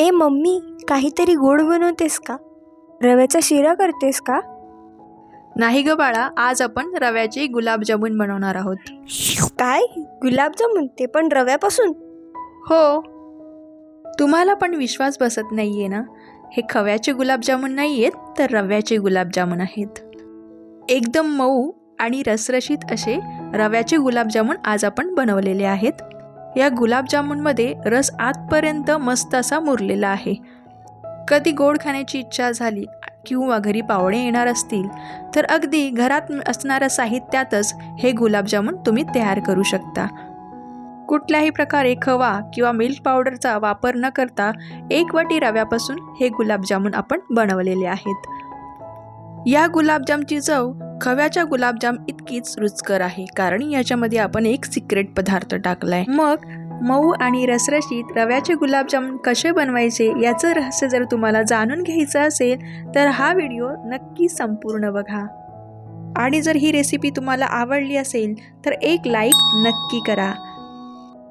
ए mummy काहीतरी गोड बनवतेस का? रव्याचा शिरा करतेस का? नाही ग बाळा आज आपण रव्याचे गुलाबजामुन बनवणार आहोत. काय? गुलाबजामुन? ते पण रव्यापासून? हो. तुम्हाला पण विश्वास बसत नाहीये ना? हे खव्याचे गुलाबजामुन नाही आहेत तर रव्याचे गुलाबजामुन आहेत. एकदम मऊ आणि रसरशीत असे रव्याचे गुलाबजामुन आज आपण बनवलेले आहेत. या गुलाबजामुनमध्ये रस आतपर्यंत मस्त असा मुरलेला आहे. कधी गोड खाण्याची इच्छा झाली किंवा घरी पाहुणे येणार असतील तर अगदी घरात असणाऱ्या साहित्यातच हे गुलाबजामुन तुम्ही तयार करू शकता. कुठल्याही प्रकारे खवा किंवा मिल्क पावडरचा वापर न करता एक वाटी रव्यापासून हे गुलाबजामुन आपण बनवलेले आहेत. या गुलाबजामची चव खव्याच्या गुलाबजाम इतकीच रुचकर आहे कारण याच्यामध्ये आपण एक सिक्रेट पदार्थ टाकलाय. मग मऊ आणि रसरशीत रव्याचे गुलाबजाम कसे बनवायचे याचं रहस्य जर तुम्हाला जाणून घ्यायचं असेल तर हा व्हिडिओ नक्की संपूर्ण बघा. आणि जर ही रेसिपी तुम्हाला आवडली असेल तर एक लाईक नक्की करा.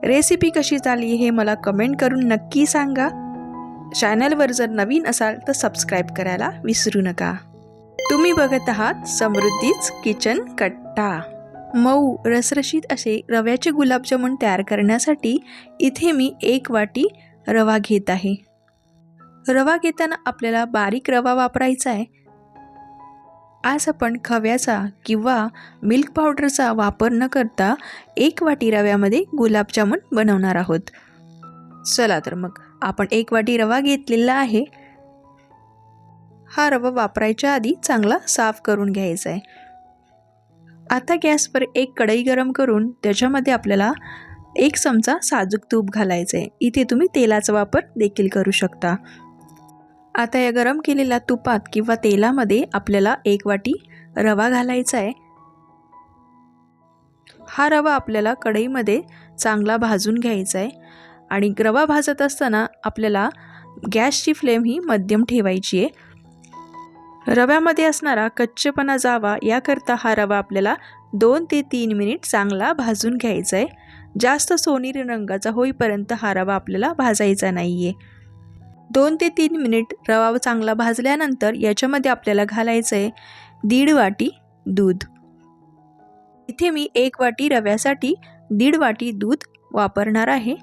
रेसिपी कशी झाली हे मला कमेंट करून नक्की सांगा. चॅनलवर जर नवीन असाल तर सबस्क्राईब करायला विसरू नका. तुम्ही बघत आहात समृद्धीच किचन कट्टा. मऊ रसरशीत असे रव्याचे गुलाबजामुन तयार करण्यासाठी इथे मी एक वाटी रवा घेत आहे. रवा घेताना आपल्याला बारीक रवा वापरायचा आहे. आज आपण खव्याचा किंवा मिल्क पावडरचा वापर न करता एक वाटी रव्यामध्ये गुलाबजामुन बनवणार आहोत. चला तर मग आपण एक वाटी रवा घेतलेला आहे. हा रवा वापरायच्या आधी चांगला साफ करून घ्यायचा आहे. आता गॅसवर एक कढई गरम करून त्याच्यामध्ये आपल्याला एक चमचा साजूक तूप घालायचं आहे इथे तुम्ही तेलाचा वापर देखील करू शकता. आता या गरम केलेल्या तुपात किंवा तेलामध्ये आपल्याला एक वाटी रवा घालायचा आहे. हा रवा आपल्याला कढईमध्ये चांगला भाजून घ्यायचा आहे. आणि रवा भाजत असताना आपल्याला गॅसची फ्लेम ही मध्यम ठेवायची आहे. रव्यामध्ये असणारा कच्चेपणा जावा याकरता हा रवा आपल्याला दोन ते तीन मिनिट चांगला भाजून घ्यायचा आहे. जास्त सोनेरी रंगाचा होईपर्यंत हा रवा आपल्याला भाजायचा नाही आहे दोन ते तीन मिनिट रवा चांगला भाजल्यानंतर याच्यामध्ये आपल्याला घालायचं आहे दीड वाटी दूध. इथे मी एक वाटी रव्यासाठी दीड वाटी दूध वापरणार आहे.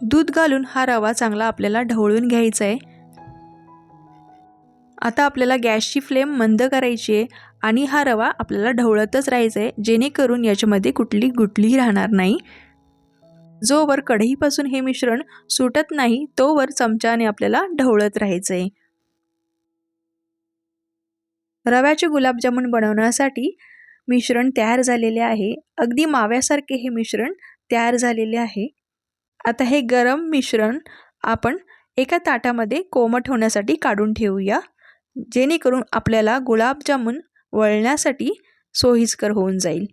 दूध घालून हा रवा चांगला आपल्याला ढवळून घ्यायचा आहे. आता आपल्याला गॅसची फ्लेम मंद करायची आहे आणि हा रवा आपल्याला ढवळतच राहायचा आहे जेणेकरून याच्यामध्ये कुठली गुटली राहणार नाही. जोवर कढईपासून हे मिश्रण सुटत नाही तोवर चमच्याने आपल्याला ढवळत राहायचं आहे. रव्याचे गुलाबजामुन बनवण्यासाठी मिश्रण तयार झालेले आहे. अगदी माव्यासारखे हे मिश्रण तयार झालेले आहे. आता हे गरम मिश्रण आपण एका ताटामध्ये कोमट होण्यासाठी काढून ठेवूया. जेणेकरून आपल्याला गुलाबजामुन वळण्यासाठी सोयीस्कर होऊन जाईल.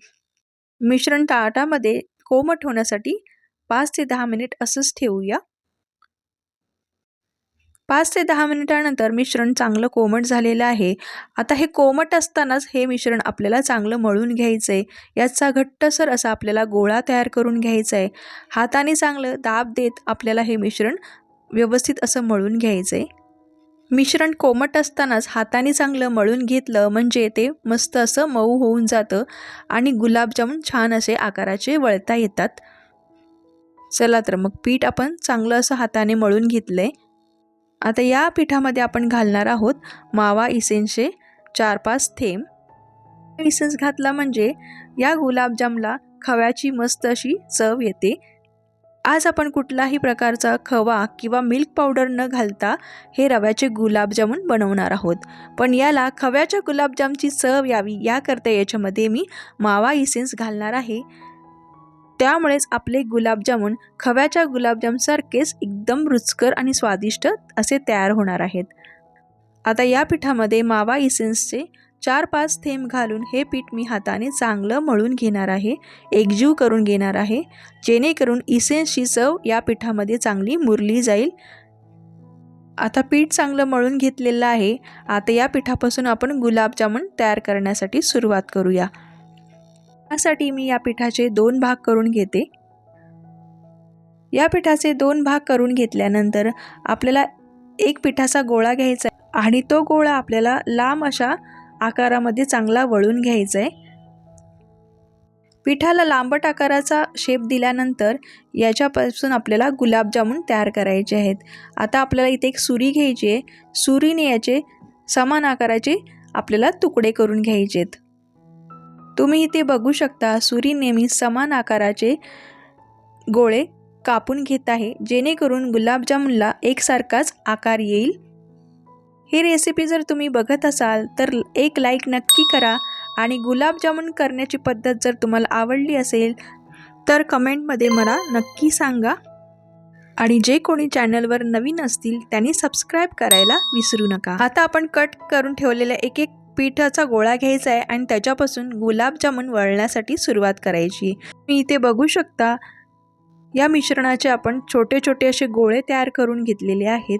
मिश्रण ताटामध्ये कोमट होण्यासाठी पाच ते दहा मिनिट असंच ठेवूया. पाच ते दहा मिनिटानंतर मिश्रण चांगलं कोमट झालेलं आहे. आता हे कोमट असतानाच हे मिश्रण आपल्याला चांगलं मळून घ्यायचं आहे याचा घट्टसर असा आपल्याला गोळा तयार करून घ्यायचा आहे हाताने चांगलं दाब देत आपल्याला हे मिश्रण व्यवस्थित असं मळून घ्यायचं आहे मिश्रण कोमट असतानाच हाताने चांगलं मळून घेतलं म्हणजे ते मस्त असं मऊ होऊन जातं आणि गुलाबजामून छान असे आकाराचे वळता येतात. चला तर मग पीठ आपण चांगलं असं हाताने मळून घेतलं आहे आता या पिठामध्ये आपण घालणार आहोत मावा इसेन्सचे चार पाच थेंब. इसेन्स घातला म्हणजे या गुलाबजामला खव्याची मस्त अशी चव येते. आज आपण कुठलाही प्रकारचा खवा किंवा मिल्क पावडर न घालता हे रव्याचे गुलाबजामुन बनवणार आहोत. पण याला खव्याच्या गुलाबजामची चव यावी याकरता याच्यामध्ये मी मावा इसेन्स घालणार आहे. त्यामुळेच आपले गुलाबजामुन खव्याच्या गुलाबजामसारखेच एकदम रुचकर आणि स्वादिष्ट असे तयार होणार आहेत. आता या पिठामध्ये मावा इसेन्सचे चार पाच थेंब घालून हे पीठ मी हाताने चांगलं मळून घेणार आहे एकजीव करून घेणार आहे जेणेकरून इसेन्सची चव या पिठामध्ये चांगली मुरली जाईल. आता पीठ चांगलं मळून घेतलेलं आहे आता या पिठापासून आपण गुलाबजामुन तयार करण्यासाठी सुरुवात करूया. यासाठी मी या पिठाचे दोन भाग करून घेते. या पिठाचे दोन भाग करून घेतल्यानंतर आपल्याला एक पिठाचा गोळा घ्यायचा आहे आणि तो गोळा आपल्याला लांब अशा आकारामध्ये चांगला वळून घ्यायचा आहे पिठाला लांबट आकाराचा शेप दिल्यानंतर याच्यापासून आपल्याला गुलाबजामुन तयार करायचे आहेत. आता आपल्याला इथे एक सुरी घ्यायची आहे. सुरीने याचे समान आकाराचे आपल्याला तुकडे करून घ्यायचे आहेत. तुम्ही इथे बघू शकता सुरी नेहमी समान आकाराचे गोळे कापून घेत आहे. जेणेकरून गुलाबजामुनला एकसारखाच आकार येईल. ही रेसिपी जर तुम्ही बघत असाल तर एक लाईक नक्की करा आणि गुलाबजामुन करण्याची पद्धत जर तुम्हाला आवडली असेल तर कमेंटमध्ये मला नक्की सांगा. आणि जे कोणी चॅनलवर नवीन असतील त्यांनी सबस्क्राईब करायला विसरू नका. आता आपण कट करून ठेवलेल्या एक एक पिठाचा गोळा घ्यायचा आहे आणि त्याच्यापासून गुलाबजामुन वळण्यासाठी सुरुवात करायची. मी इथे बघू शकता या मिश्रणाचे आपण छोटे छोटे असे गोळे तयार करून घेतलेले आहेत.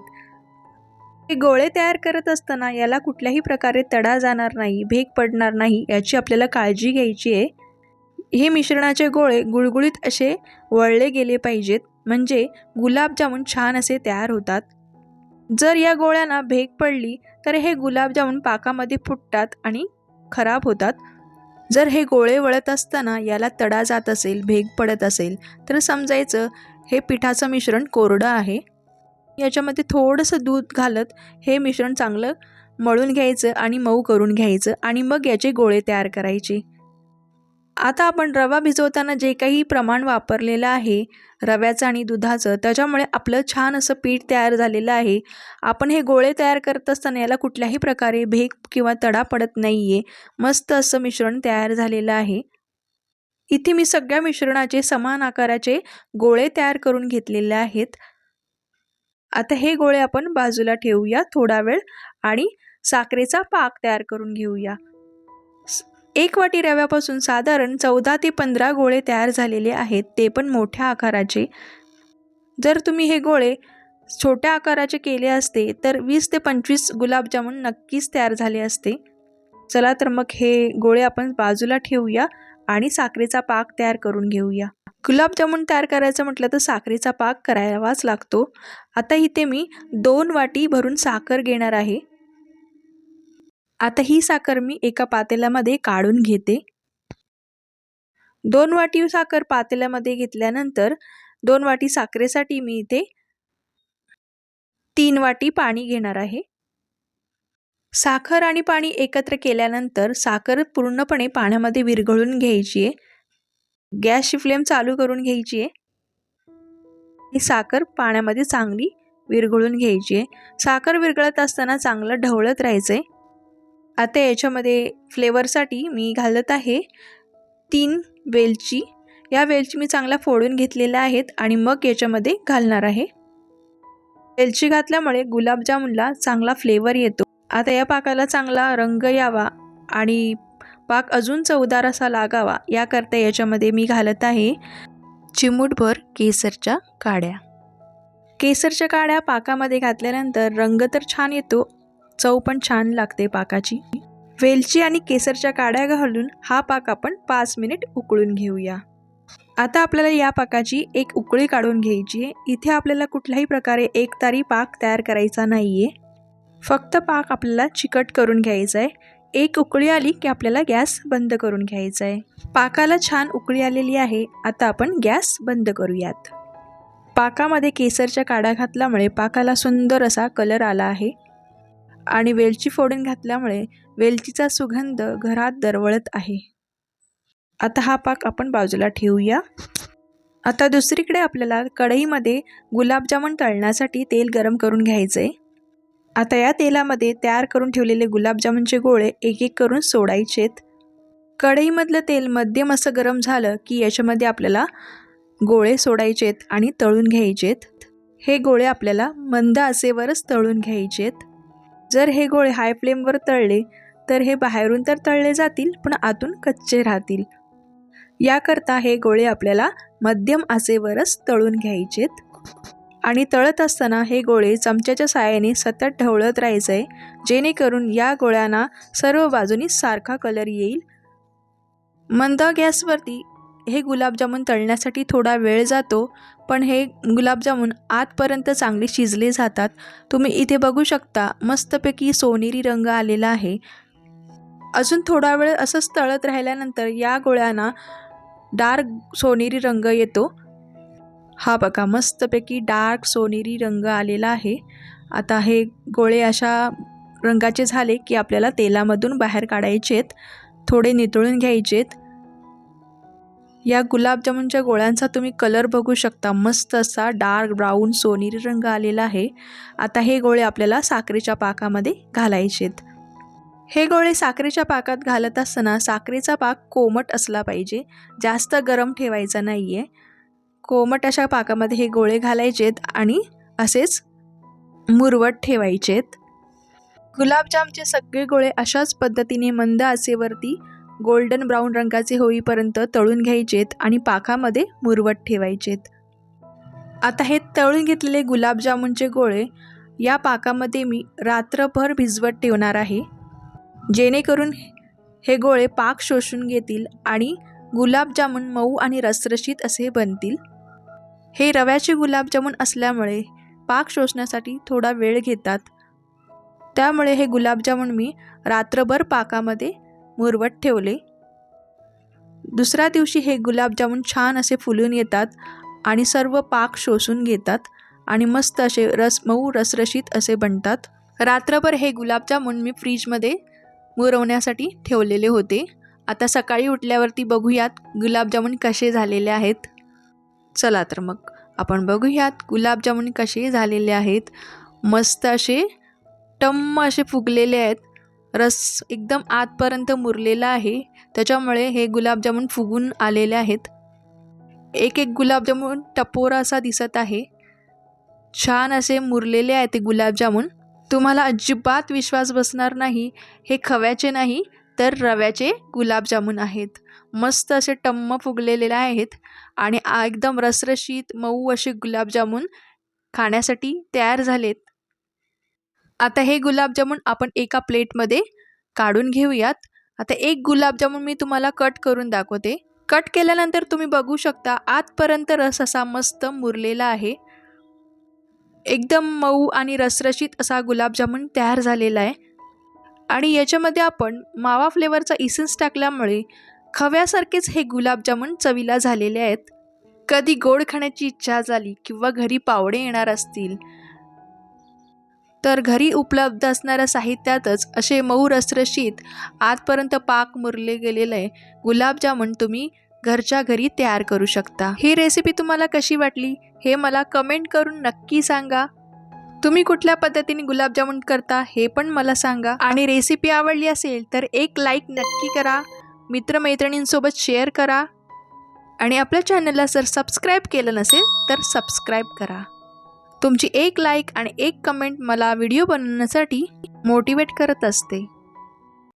हे गोळे तयार करत असताना याला कुठल्याही प्रकारे तडा जाणार नाही भेग पडणार नाही याची आपल्याला काळजी घ्यायची आहे. हे मिश्रणाचे गोळे गुळगुळीत असे वळले गेले पाहिजेत म्हणजे गुलाबजामुन छान असे तयार होतात. जर या गोळ्यांना भेग पडली तर हे गुलाबजामुन पाकामध्ये फुटतात आणि खराब होतात. जर हे गोळे वळत असताना याला तडा जात असेल भेग पडत असेल तर समजायचं हे पिठाचं मिश्रण कोरडं आहे. याच्यामध्ये थोडंसं दूध घालत हे मिश्रण चांगलं मळून घ्यायचं आणि मऊ करून घ्यायचं आणि मग याचे गोळे तयार करायचे. आता आपण रवा भिजवताना जे काही प्रमाण वापरलेलं आहे रव्याचं आणि दुधाचं त्याच्यामुळे आपलं छान असं पीठ तयार झालेलं आहे. आपण हे गोळे तयार करत असताना याला कुठल्याही प्रकारे भेग किंवा तडा पडत नाही आहे मस्त असं मिश्रण तयार झालेलं आहे. इथे मी सगळ्या मिश्रणाचे समान आकाराचे गोळे तयार करून घेतलेले आहेत. आता हे गोळे आपण बाजूला ठेवूया थोडा वेळ आणि साखरेचा पाक तयार करून घेऊया. एक वाटी रव्यापासून साधारण चौदा ते पंधरा गोळे तयार झालेले आहेत ते पण मोठ्या आकाराचे. जर तुम्ही हे गोळे छोट्या आकाराचे केले असते तर वीस ते पंचवीस गुलाबजामुन नक्कीच तयार झाले असते. चला तर मग हे गोळे आपण बाजूला ठेवूया आणि साखरेचा पाक तयार करून घेऊया. गुलाबजामुन तयार करायचं म्हटलं तर साखरेचा पाक करावाच लागतो. आता इथे मी दोन वाटी भरून साखर घेणार आहे. आता ही साखर मी एका पातेल्यामध्ये काढून घेते. दोन वाटी साखर पातेल्यामध्ये घेतल्यानंतर दोन वाटी साखरेसाठी मी इथे तीन वाटी पाणी घेणार आहे. साखर आणि पाणी एकत्र केल्यानंतर साखर पूर्णपणे पाण्यामध्ये विरघळून घ्यायची आहे. गॅसची फ्लेम चालू करून घ्यायची आहे. ही साखर पाण्यामध्ये चांगली विरघळून घ्यायची आहे. साखर विरघळत असताना चांगलं ढवळत राहायचं आहे आता याच्यामध्ये फ्लेवरसाठी मी घालत आहे तीन वेलची. या वेलची मी चांगल्या फोडून घेतलेल्या आहेत आणि मग याच्यामध्ये घालणार आहे. वेलची घातल्यामुळे गुलाबजामुनला चांगला फ्लेवर येतो. आता या पाकाला चांगला रंग यावा आणि पाक अजून चवदार असा लागावा याकरता याच्यामध्ये मी घालत आहे चिमूटभर केसरच्या काड्या. केसरच्या काड्या पाकामध्ये घातल्यानंतर रंग तर छान येतो चव पण छान लागते पाकाची. वेलची आणि केसरच्या काड्या घालून हा पाक आपण पाच मिनिट उकळून घेऊया. आता आपल्याला या पाकाची एक उकळी काढून घ्यायची आहे. इथे आपल्याला कुठल्याही प्रकारे एक तारी पाक तयार करायचा नाही आहे फक्त पाक आपल्याला चिकट करून घ्यायचा आहे. एक उकळी आली की आपल्याला गॅस बंद करून घ्यायचा आहे पाकाला छान उकळी आलेली आहे आता आपण गॅस बंद करूयात. पाकामध्ये केसरच्या काड्या घातल्यामुळे पाकाला सुंदर असा कलर आला आहे. आणि वेलची फोडून घातल्यामुळे वेलचीचा सुगंध घरात दरवळत आहे. आता हा पाक आपण बाजूला ठेवूया. आता दुसरीकडे आपल्याला कढईमध्ये गुलाबजामुन तळण्यासाठी तेल गरम करून घ्यायचं आहे आता या तेलामध्ये तयार करून ठेवलेले गुलाबजामुनचे गोळे एक एक करून सोडायचेत. कढईमधलं तेल मध्यम असं गरम झालं की याच्यामध्ये आपल्याला गोळे सोडायचेत आणि तळून घ्यायचेत. हे गोळे आपल्याला मंद आचेवरच तळून घ्यायचेत. जर हे गोळे हाय फ्लेमवर तळले तर हे बाहेरून तर तळले जातील पण आतून कच्चे राहतील. याकरता हे गोळे आपल्याला मध्यम आचेवरच तळून घ्यायचेत. आणि तळत असताना हे गोळे चमच्याच्या साहाय्याने सतत ढवळत राहायचं आहे जेणेकरून या गोळ्यांना सर्व बाजूनी सारखा कलर येईल. मंद गॅसवरती हे गुलाबजामुन तळण्यासाठी थोडा वेळ जातो पण हे गुलाबजामुन आतपर्यंत चांगले शिजले जातात. तुम्ही इथे बघू शकता मस्तपैकी सोनेरी रंग आलेला आहे. अजून थोडा वेळ असंच तळत राहिल्यानंतर या गोळ्यांना डार्क सोनेरी रंग येतो. हा बघा मस्तपैकी डार्क सोनेरी रंग आलेला आहे. आता हे गोळे अशा रंगाचे झाले की आपल्याला तेलामधून बाहेर काढायचेत थोडे नितळून घ्यायचेत. या गुलाबजामुनच्या गोळ्यांचा तुम्ही कलर बघू शकता. मस्त असा डार्क ब्राऊन सोनेरी रंग आलेला आहे. आता हे गोळे आपल्याला साखरेच्या पाकामध्ये घालायचेत. हे गोळे साखरेच्या पाकात घालत असताना साखरेचा पाक कोमट असला पाहिजे. जास्त गरम ठेवायचा नाही आहे कोमट अशा पाकामध्ये हे गोळे घालायचेत आणि असेच मुरवत ठेवायचेत. गुलाबजामचे सगळे गोळे अशाच पद्धतीने मंद आचेवरती गोल्डन ब्राऊन रंगाचे होईपर्यंत तळून घ्यायचेत आणि पाकामध्ये मुरवत ठेवायचेत. आता हे तळून घेतलेले गुलाबजामुनचे गोळे या पाकामध्ये मी रात्रभर भिजवत ठेवणार आहे. जेणेकरून हे गोळे पाक शोषून घेतील आणि गुलाबजामुन मऊ आणि रसरशीत असे बनतील. हे रव्याचे गुलाबजामुन असल्यामुळे पाक शोषण्यासाठी थोडा वेळ घेतात. त्यामुळे हे गुलाबजामुन मी रात्रभर पाकामध्ये मुरवत ठेवले. दुसऱ्या दिवशी हे गुलाबजामुन छान असे फुलून येतात आणि सर्व पाक शोषून घेतात आणि मस्त असे रस मऊ रसरशीत असे बनतात. रात्रभर हे गुलाबजामुन मी फ्रीजमध्ये मुरवण्यासाठी ठेवलेले होते. आता सकाळी उठल्यावरती बघूयात गुलाबजामुन कसे झालेले आहेत. चला तर मग आपण बघूयात गुलाबजामुन कसे झालेले आहेत. मस्त असे टम्म असे फुगलेले आहेत. रस एकदम आतपर्यंत मुरलेला आहे. त्याच्यामुळे हे गुलाबजामुन फुगून आलेले आहेत. एक एक गुलाबजामुन टपोरा असा दिसत आहे. छान असे मुरलेले आहेत ते गुलाबजामुन. तुम्हाला अजिबात विश्वास बसणार नाही. हे खव्याचे नाही. तर रव्याचे गुलाबजामुन आहेत. मस्त असे टम्म फुगलेले आहेत आणि एकदम रसरशीत मऊ असे गुलाबजामुन खाण्यासाठी तयार झालेत. आता हे गुलाबजामुन आपण एका प्लेटमध्ये काढून घेऊयात. आता एक गुलाबजामुन मी तुम्हाला कट करून दाखवते. कट केल्यानंतर तुम्ही बघू शकता आतपर्यंत रस असा मस्त मुरलेला आहे. एकदम मऊ आणि रसरशीत असा गुलाबजामुन तयार झालेला आहे. आणि याच्यामध्ये आपण मावा फ्लेवरचा इसेन्स टाकल्यामुळे खव्यासारखेच हे गुलाबजामुन चवीला झालेले आहेत. कधी गोड खाण्याची इच्छा झाली किंवा घरी पावडे येणार असतील तर घरी उपलब्ध असणाऱ्या साहित्यातच असे मऊ रसरशीत आजपर्यंत पाक मुरले गेलेले गुलाबजामुन तुम्ही घरच्या घरी तयार करू शकता. ही रेसिपी तुम्हाला कशी वाटली हे मला कमेंट करून नक्की सांगा. तुम्ही कुठल्या पद्धतीने गुलाबजामुन करता हे पण मला सांगा. आणि रेसिपी आवडली असेल तर एक लाईक नक्की करा. मित्रमैत्रिणींसोबत शेअर करा. आणि आपल्या चॅनलला जर सबस्क्राईब केलं नसेल तर सबस्क्राईब करा. तुमची एक लाईक आणि एक कमेंट मला व्हिडिओ बनवण्यासाठी मोटिवेट करत असते.